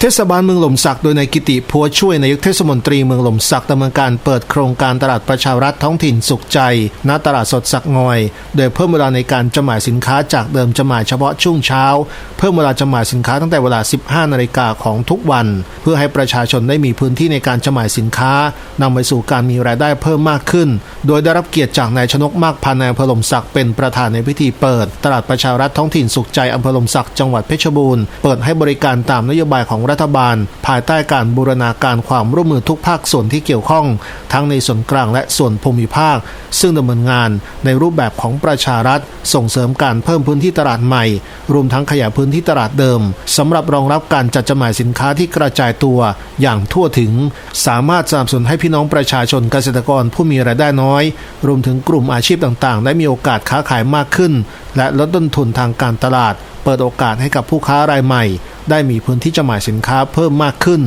เทศบาลเมืองหล่มสักโดยนายกิติพัวช่วยนายกเทศมนตรีเมืองหล่มสักดำเนินการเปิดโครงการตลาดประชารัฐท้องถิ่นสุขใจ ณ ตลาดสดสักงอย โดยเพิ่มเวลาในการจำหน่ายสินค้าจากเดิมจำหน่ายเฉพาะช่วงเช้า เพิ่มเวลาจำหน่ายสินค้าตั้งแต่เวลา 15 นาฬิกาของทุกวัน เพื่อให้ประชาชนได้มีพื้นที่ในการจำหน่ายสินค้านำไปสู่การมีรายได้เพิ่มมากขึ้น โดยได้รับเกียรติจากนายชนกมากพันนายอำเภอหลมสักเป็นประธานในพิธีเปิด ตลาดประชารัฐท้องถิ่นสุขใจอำเภอหลมสักจังหวัดเพชรบูรณ์เปิดให้บริการตามนโยบายของรัฐบาล ภายใต้การบูรณาการความร่วมมือทุกภาคส่วนที่เกี่ยวข้อง ทั้งในส่วนกลางและส่วนภูมิภาค ซึ่งดำเนินงานในรูปแบบของประชารัฐ ส่งเสริมการเพิ่มพื้นที่ตลาดใหม่ รวมทั้งขยายพื้นที่ตลาดเดิมสำหรับรองรับการจัดจำหน่ายสินค้าที่กระจายตัวอย่างทั่วถึง สามารถสนับสนุนให้พี่น้องประชาชนเกษตรกรผู้มีรายได้น้อยอย รวมถึงกลุ่มอาชีพต่างๆ ได้มีโอกาสค้าขายมากขึ้น และลดต้นทุนทางการตลาด เปิดโอกาสให้กับผู้ค้ารายใหม่ ได้มีพื้นที่จำหน่ายสินค้าเพิ่มมากขึ้น